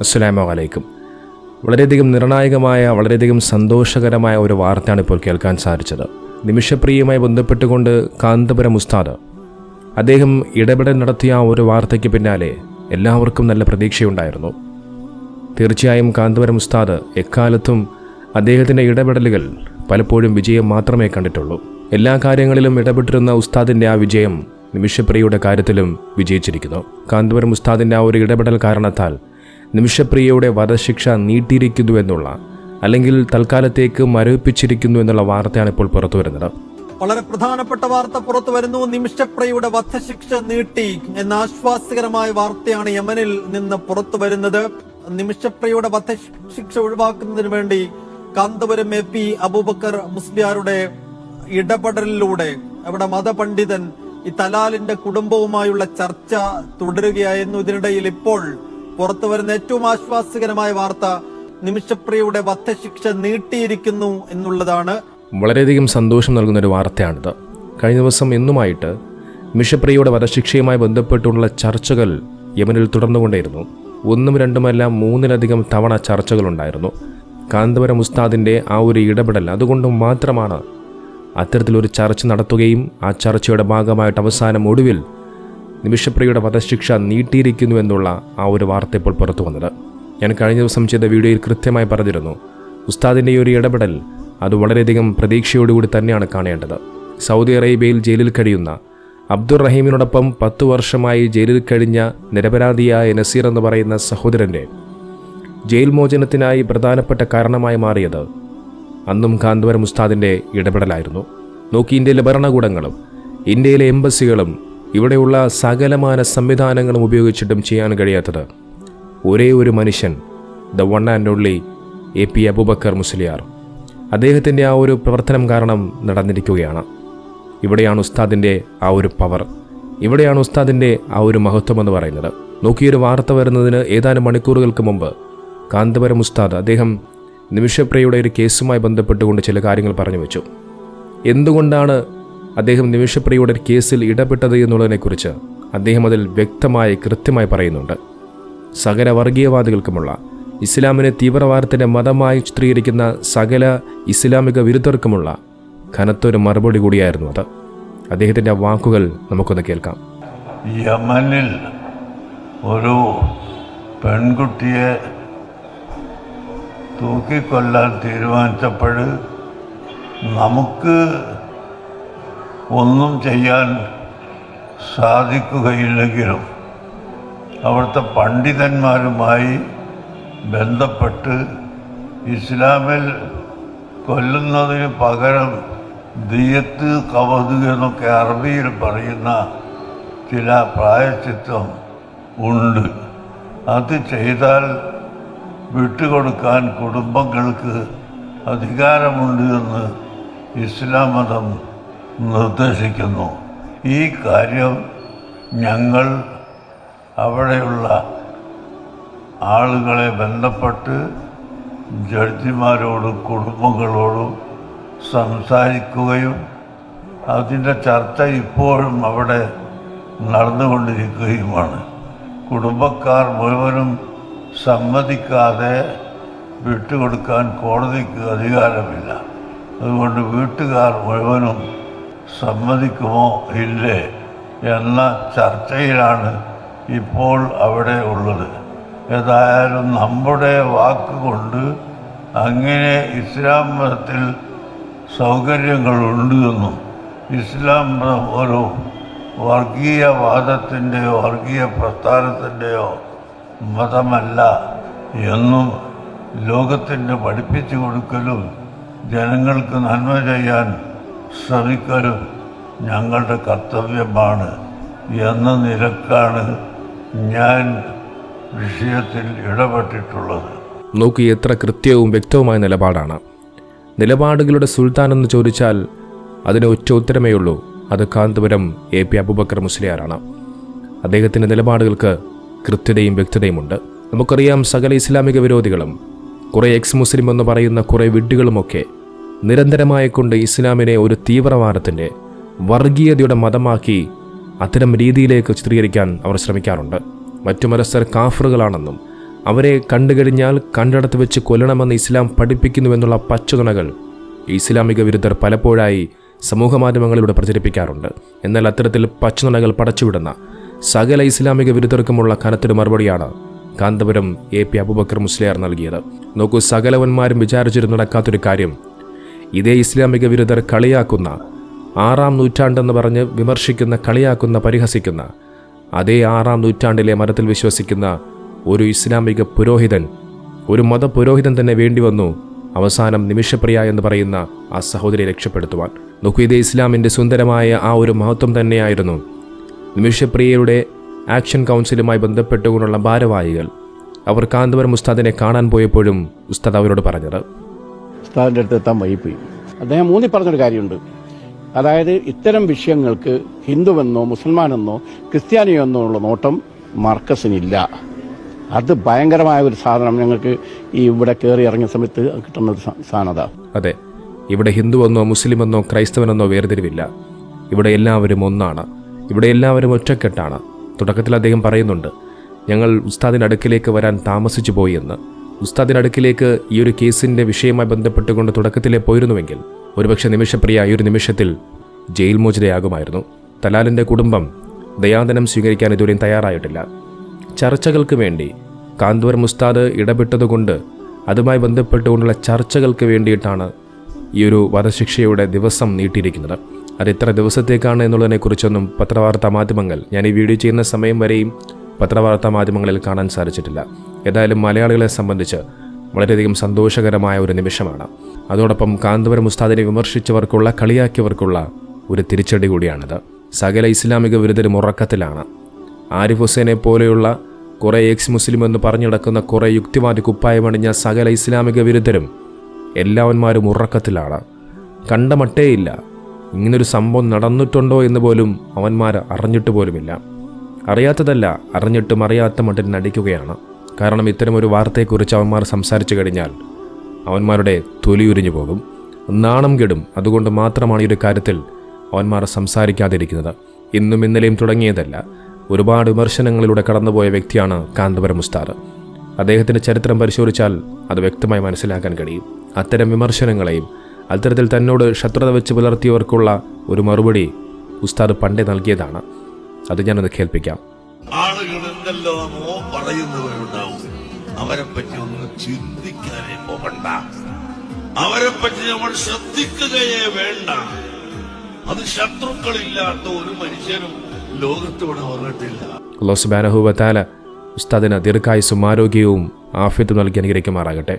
അസ്സലാമു അലൈക്കും. വളരെയധികം നിർണായകമായ വളരെയധികം സന്തോഷകരമായ ഒരു വാർത്തയാണ് ഇപ്പോൾ കേൾക്കാൻ സാധിച്ചത്. നിമിഷപ്രിയയുമായി ബന്ധപ്പെട്ടുകൊണ്ട് കാന്തപുരം ഉസ്താദ് അദ്ദേഹം ഇടപെടൽ നടത്തിയ ഒരു വാർത്തയ്ക്ക് പിന്നാലെ എല്ലാവർക്കും നല്ല പ്രതീക്ഷയുണ്ടായിരുന്നു. തീർച്ചയായും കാന്തപുരം ഉസ്താദ് എക്കാലത്തും അദ്ദേഹത്തിന്റെ ഇടപെടലുകൾ പലപ്പോഴും വിജയം മാത്രമേ കണ്ടിട്ടുള്ളൂ. എല്ലാ കാര്യങ്ങളിലും ഇടപെട്ടിരുന്ന ഉസ്താദിന്റെ ആ വിജയം നിമിഷപ്രിയയുടെ കാര്യത്തിലും വിജയിച്ചിരിക്കുന്നു. കാന്തപുരം ഉസ്താദിന്റെ ആ ഒരു ഇടപെടൽ കാരണത്താൽ നിമിഷപ്രിയയുടെ വധശിക്ഷ നീട്ടിയിരിക്കുന്നു എന്നുള്ള അല്ലെങ്കിൽ തൽക്കാലത്തേക്ക് മരവിപ്പിച്ചിരിക്കുന്നു എന്നുള്ള വാർത്തയാണ് ഇപ്പോൾ പുറത്തു വരുന്നത്. വളരെ പ്രധാനപ്പെട്ട വാർത്ത പുറത്തു വരുന്നു. നിമിഷപ്രയുടെ വധശിക്ഷ നീട്ടി എന്ന ആശ്വാസകരമായ വാർത്തയാണ് യമനിൽ നിന്ന് പുറത്തു വരുന്നത്. നിമിഷപ്രയുടെ വധശിക്ഷ ഒഴിവാക്കുന്നതിന് വേണ്ടി കാന്തപുരം എ പി അബൂബക്കർ മുസ്ലിയാരുടെ ഇടപെടലിലൂടെ അവിടെ മതപണ്ഡിതൻ ഈ തലാലിന്റെ കുടുംബവുമായുള്ള ചർച്ച തുടരുകയായിരുന്നു. ഇതിനിടയിൽ ഇപ്പോൾ പുറത്തു വരുന്ന ഏറ്റവും ആശ്വാസകരമായ വാർത്ത നിമിഷപ്രിയയുടെ വധശിക്ഷ നീട്ടിയിരിക്കുന്നു എന്നുള്ളതാണ്. വളരെയധികം സന്തോഷം നൽകുന്ന ഒരു വാർത്തയാണിത്. കഴിഞ്ഞ ദിവസം എന്നുമായിട്ട് മിഷപ്രിയയുടെ വധശിക്ഷയുമായി ബന്ധപ്പെട്ടുള്ള ചർച്ചകൾ യമനിൽ തുടർന്നുകൊണ്ടേയിരുന്നു. ഒന്നും രണ്ടുമല്ല മൂന്നിലധികം തവണ ചർച്ചകളുണ്ടായിരുന്നു. കാന്തപുരം ഉസ്താദിന്റെ ആ ഒരു ഇടപെടൽ അതുകൊണ്ട് മാത്രമാണ് അത്തരത്തിലൊരു ചർച്ച നടത്തുകയും ആ ചർച്ചയുടെ ഭാഗമായിട്ട് അവസാനം ഒടുവിൽ നിമിഷപ്രിയയുടെ വധശിക്ഷ നീട്ടിയിരിക്കുന്നു എന്നുള്ള ആ ഒരു വാർത്ത ഇപ്പോൾ പുറത്തു വന്നത്. ഞാൻ കഴിഞ്ഞ ദിവസം ചെയ്ത വീഡിയോയിൽ കൃത്യമായി പറഞ്ഞിരുന്നു ഉസ്താദിന്റെ ഒരു ഇടപെടൽ അത് വളരെയധികം പ്രതീക്ഷയോടുകൂടി തന്നെയാണ് കാണേണ്ടത്. സൗദി അറേബ്യയിൽ ജയിലിൽ കഴിയുന്ന അബ്ദുൾ റഹീമിനോടൊപ്പം പത്തു വർഷമായി ജയിലിൽ കഴിഞ്ഞ നിരപരാധിയായ നസീർ എന്ന് പറയുന്ന സഹോദരന്റെ ജയിൽ മോചനത്തിനായി പ്രധാനപ്പെട്ട കാരണമായി മാറിയത് അന്നും കാന്തപുരം ഉസ്താദിന്റെ ഇടപെടലായിരുന്നു. നോക്കി ഇന്ത്യയിലെ ഭരണകൂടങ്ങളും ഇന്ത്യയിലെ എംബസികളും ഇവിടെയുള്ള സകലമാന സംവിധാനങ്ങളും ഉപയോഗിച്ചിട്ടും ചെയ്യാൻ കഴിയാത്തത്. ഒരേ ഒരു മനുഷ്യൻ the one and only A P Abubakar Musliyar. അദ്ദേഹത്തിന്റെ ആ ഒരു പ്രവർത്തനം കാരണം നടന്നിരിക്കുകയാണ്. ഇവിടെയാണ് ഉസ്താദിന്റെ ആ ഒരു പവർ ഇവിടെയാണ് ഉസ്താദിന്റെ ആ ഒരു മഹത്വം എന്ന് പറയുന്നത്. നോക്കിയൊരു വാർത്ത വരുന്നതിന് ഏതാനും മണിക്കൂറുകൾക്ക് മുമ്പ് കാന്തപുരം ഉസ്താദ് അദ്ദേഹം നിമിഷപ്രിയയുടെ ഒരു കേസുമായി ബന്ധപ്പെട്ടുകൊണ്ട് ചില കാര്യങ്ങൾ പറഞ്ഞു വെച്ചു. എന്തുകൊണ്ടാണ് അദ്ദേഹം നിമിഷപ്രിയയുടെ കേസിൽ ഇടപെട്ടത് എന്നുള്ളതിനെക്കുറിച്ച് അദ്ദേഹം അതിൽ വ്യക്തമായി കൃത്യമായി പറയുന്നുണ്ട്. സകല വർഗീയവാദികൾക്കുമുള്ള ഇസ്ലാമിനെ തീവ്രവാദത്തിന്റെ മതമായി ചിത്രീകരിക്കുന്ന സകല ഇസ്ലാമിക വിരുദ്ധർക്കുമുള്ള കനത്തൊരു മറുപടി കൂടിയായിരുന്നു അത്. അദ്ദേഹത്തിന്റെ വാക്കുകൾ നമുക്കൊന്ന് കേൾക്കാം. യമനിൽ ഒരു പെൺകുട്ടിയെ തൂക്കിക്കൊല്ലാൻ തീരുമാനിച്ചപ്പോൾ നമുക്ക് ഒന്നും ചെയ്യാൻ സാധിക്കുകയില്ലെങ്കിലും അവിടുത്തെ പണ്ഡിതന്മാരുമായി ബന്ധപ്പെട്ട് ഇസ്ലാമിൽ കൊല്ലുന്നതിന് പകരം ദിയത്ത് കവത് എന്നൊക്കെ അറബിയിൽ പറയുന്ന ചില പ്രായച്ചിത്വം ഉണ്ട്. അത് ചെയ്താൽ വിട്ടുകൊടുക്കാൻ കുടുംബങ്ങൾക്ക് അധികാരമുണ്ട് എന്ന് ഇസ്ലാം മതം നിർദ്ദേശിക്കുന്നു. ഈ കാര്യം ഞങ്ങൾ അവിടെയുള്ള ആളുകളെ ബന്ധപ്പെട്ട് ജഡ്ജിമാരോടും കുടുംബങ്ങളോടും സംസാരിക്കുകയും അതിന്റെ ചർച്ച ഇപ്പോഴും അവിടെ നടന്നുകൊണ്ടിരിക്കുകയുമാണ്. കുടുംബക്കാർ മുഴുവനും സമ്മതിക്കാതെ വിട്ടുകൊടുക്കാൻ കോടതിക്ക് അധികാരമില്ല. അതുകൊണ്ട് വീട്ടുകാർ മുഴുവനും സമ്മതിക്കുമോ ഇല്ലേ എന്ന ചർച്ചയിലാണ് ഇപ്പോൾ അവിടെ ഉള്ളത്. ഏതായാലും നമ്മുടെ വാക്കുകൊണ്ട് അങ്ങനെ ഇസ്ലാം മതത്തിൽ സൗകര്യങ്ങളുണ്ട് എന്നും ഇസ്ലാം മതം ഒരു വർഗീയവാദത്തിന്റെയോ വർഗീയ പ്രസ്ഥാനത്തിന്റെയോ മതമല്ല എന്നും ലോകത്തിന് പഠിപ്പിച്ചു കൊടുക്കലും ജനങ്ങൾക്ക് നന്മ ചെയ്യാൻ ശ്രമിക്കലും ഞങ്ങളുടെ കർത്തവ്യമാണ് എന്ന നിലക്കാണ് ഞാൻ വിഷയത്തിൽ ഇടപെട്ടിട്ടുള്ളത്. നോക്കി എത്ര കൃത്യവും വ്യക്തവുമായ നിലപാടാണ്. നിലപാടുകളുടെ സുൽത്താൻ എന്ന് ചോദിച്ചാൽ അതിന് ഒറ്റ ഉത്തരമേ ഉള്ളൂ. അത് കാന്തപുരം എ പി അബുബക്കർ മുസ്ലിയാറാണ് അദ്ദേഹത്തിന്റെ നിലപാടുകൾക്ക് കൃത്യതയും വ്യക്തതയുമുണ്ട്. നമുക്കറിയാം സകല ഇസ്ലാമിക വിരോധികളും കുറേ എക്സ് മുസ്ലിം എന്ന് പറയുന്ന കുറേ വിഡ്ഢികളുമൊക്കെ നിരന്തരമായി കൊണ്ട് ഇസ്ലാമിനെ ഒരു തീവ്രവാദത്തിന്റെ വർഗീയതയുടെ മതമാക്കി അത്തരം രീതിയിലേക്ക് ചിത്രീകരിക്കാൻ അവർ ശ്രമിക്കാറുണ്ട്. മറ്റു മതസ്ഥർ കാഫറുകളാണെന്നും അവരെ കണ്ടുകഴിഞ്ഞാൽ കണ്ടിടത്ത് വെച്ച് കൊല്ലണമെന്ന് ഇസ്ലാം പഠിപ്പിക്കുന്നുവെന്നുള്ള പച്ചതുണകൾ ഇസ്ലാമിക വിരുദ്ധർ പലപ്പോഴായി സമൂഹമാധ്യമങ്ങളിലൂടെ പ്രചരിപ്പിക്കാറുണ്ട്. എന്നാൽ അത്തരത്തിൽ പച്ചനുണകൾ പടച്ചുവിടുന്ന സകല ഇസ്ലാമിക വിരുദ്ധർക്കുമുള്ള കനത്തൊരു മറുപടിയാണ് കാന്തപുരം എ പി അബുബക്കർ മുസ്ലിയാർ നൽകിയത്. നോക്കൂ സകലവന്മാരും വിചാരിച്ചിരുന്നു നടക്കാത്തൊരു കാര്യം ഇതേ ഇസ്ലാമിക വിരുദ്ധർ കളിയാക്കുന്ന ആറാം നൂറ്റാണ്ടെന്ന് പറഞ്ഞ് വിമർശിക്കുന്ന കളിയാക്കുന്ന പരിഹസിക്കുന്ന അതേ ആറാം നൂറ്റാണ്ടിലെ മതത്തിൽ വിശ്വസിക്കുന്ന ഒരു ഇസ്ലാമിക പുരോഹിതൻ ഒരു മതപുരോഹിതൻ തന്നെ വേണ്ടി വന്നു അവസാനം നിമിഷപ്രിയ എന്ന് പറയുന്ന ആ സഹോദരി രക്ഷപ്പെടുത്തുവാൻ. ഇതേ ഇസ്ലാമിന്റെ സുന്ദരമായ ആ ഒരു മഹത്വം തന്നെയായിരുന്നു നിമിഷപ്രിയയുടെ ആക്ഷൻ കൗൺസിലുമായി ബന്ധപ്പെട്ടുകൊണ്ടുള്ള ഭാരവാഹികൾ. അവർ കാന്തപുരം ഉസ്താദിനെ കാണാൻ പോയപ്പോഴും ഉസ്താദ് അവരോട് പറഞ്ഞത് ഉസ്താദിന്റെ അടുത്ത് എത്താൻ വൈകിപ്പോയി. അദ്ദേഹം മൂന്നി പറഞ്ഞൊരു കാര്യമുണ്ട്. അതായത് ഇത്തരം വിഷയങ്ങൾക്ക് ഹിന്ദുവെന്നോ മുസൽമാനെന്നോ ക്രിസ്ത്യാനിയോ എന്നോ ഉള്ള നോട്ടം മർക്കസിനില്ല. അത് ഭയങ്കരമായ ഒരു സാധനം ഞങ്ങൾക്ക് ഈ ഇവിടെ കയറി ഇറങ്ങിയ സമയത്ത് കിട്ടുന്ന ഒരു സാധനത അതെ. ഇവിടെ ഹിന്ദുവെന്നോ മുസ്ലിമെന്നോ ക്രൈസ്തവനെന്നോ വേർതിരിവില്ല. ഇവിടെ എല്ലാവരും ഒന്നാണ്. ഇവിടെ എല്ലാവരും ഒറ്റക്കെട്ടാണ്. തുടക്കത്തിൽ അദ്ദേഹം പറയുന്നുണ്ട് ഞങ്ങൾ ഉസ്താദിന്റെ അടുക്കിലേക്ക് വരാൻ താമസിച്ചു പോയി എന്ന്. ഉസ്താദിന്റെ അടുക്കിലേക്ക് ഈ ഒരു കേസിന്റെ വിഷയവുമായി ബന്ധപ്പെട്ടുകൊണ്ട് തുടക്കത്തിലേ പോയിരുന്നുവെങ്കിൽ ഒരുപക്ഷെ നിമിഷപ്രിയ ഈ ഒരു നിമിഷത്തിൽ ജയിൽ മോചിതയാകുമായിരുന്നു. തലാലിന്റെ കുടുംബം ദയാദനം സ്വീകരിക്കാൻ ഇതുവരെയും തയ്യാറായിട്ടില്ല. ചർച്ചകൾക്ക് വേണ്ടി കാന്തപുരം മുസ്താദ് ഇടപെട്ടതുകൊണ്ട് അതുമായി ബന്ധപ്പെട്ടുകൊണ്ടുള്ള ചർച്ചകൾക്ക് വേണ്ടിയിട്ടാണ് ഈ ഒരു വധശിക്ഷയുടെ ദിവസം നീട്ടിയിരിക്കുന്നത്. അത് എത്ര ദിവസത്തേക്കാണ് എന്നുള്ളതിനെക്കുറിച്ചൊന്നും പത്രവാർത്താ മാധ്യമങ്ങൾ ഞാൻ ഈ വീഡിയോ ചെയ്യുന്ന സമയം വരെയും പത്രവാർത്താ മാധ്യമങ്ങളിൽ കാണാൻ സാധിച്ചിട്ടില്ല. ഏതായാലും മലയാളികളെ സംബന്ധിച്ച് വളരെയധികം സന്തോഷകരമായ ഒരു നിമിഷമാണ്. അതോടൊപ്പം കാന്തപുരം ഉസ്താദിനെ വിമർശിച്ചവർക്കുള്ള കളിയാക്കിയവർക്കുള്ള ഒരു തിരിച്ചടി കൂടിയാണിത്. സകല ഇസ്ലാമിക വിരുദ്ധരും ഉറക്കത്തിലാണ്. ആരിഫ് ഹുസൈനെ പോലെയുള്ള കുറേ എക്സ് മുസ്ലിം എന്ന് പറഞ്ഞു നടക്കുന്ന കുറേ യുക്തിവാദി കുപ്പായമണിഞ്ഞ സകല ഇസ്ലാമിക വിരുദ്ധരും എല്ലാവന്മാരും ഉറക്കത്തിലാണ്. കണ്ട മട്ടേയില്ല ഇങ്ങനൊരു സംഭവം നടന്നിട്ടുണ്ടോ എന്ന് പോലും അവന്മാർ അറിഞ്ഞിട്ട് പോലുമില്ല. അറിയാത്തതല്ല അറിഞ്ഞിട്ടും അറിയാത്ത മട്ടിൽ നടിക്കുകയാണ്. കാരണം ഇത്തരമൊരു വാർത്തയെക്കുറിച്ച് അവന്മാർ സംസാരിച്ചു കഴിഞ്ഞാൽ അവന്മാരുടെ തൊലിയുരിഞ്ഞു പോകും. നാണം കെടും. അതുകൊണ്ട് മാത്രമാണ് ഈ ഒരു കാര്യത്തിൽ അവന്മാർ സംസാരിക്കാതിരിക്കുന്നത്. ഇന്നും ഇന്നലെയും തുടങ്ങിയതല്ല. ഒരുപാട് വിമർശനങ്ങളിലൂടെ കടന്നുപോയ വ്യക്തിയാണ് കാന്തപുരം ഉസ്താദ് അദ്ദേഹത്തിന്റെ ചരിത്രം പരിശോധിച്ചാൽ അത് വ്യക്തമായി മനസ്സിലാക്കാൻ കഴിയും. അത്തരം വിമർശനങ്ങളെയും അത്തരത്തിൽ തന്നോട് ശത്രുത വെച്ച് പുലർത്തിയവർക്കുള്ള ഒരു മറുപടി ഉസ്താദ് പണ്ടേ നൽകിയതാണ്. അത് ഞാനൊന്ന് കേൾപ്പിക്കാം. ആളുകൾ എന്തെല്ലാമോ പറയുന്നവരുണ്ടാവും. അവരെ പറ്റി ഒന്ന് ചിന്തിക്കാനേ പോകണ്ട. അവരെ പറ്റി നമ്മൾ ശ്രദ്ധിക്കുകയേ വേണ്ട. അത് ശത്രുക്കളില്ലാത്ത ഒരു മനുഷ്യനും ലോകത്തോടെ വന്നിട്ടില്ല. അള്ളാഹു ബാനഹുബത്താല ഉസ്താദിന് ദീർഘായുസും ആരോഗ്യവും ആഫ്യത്തും നൽകി അനുഗ്രഹിക്കുമാറാകട്ടെ.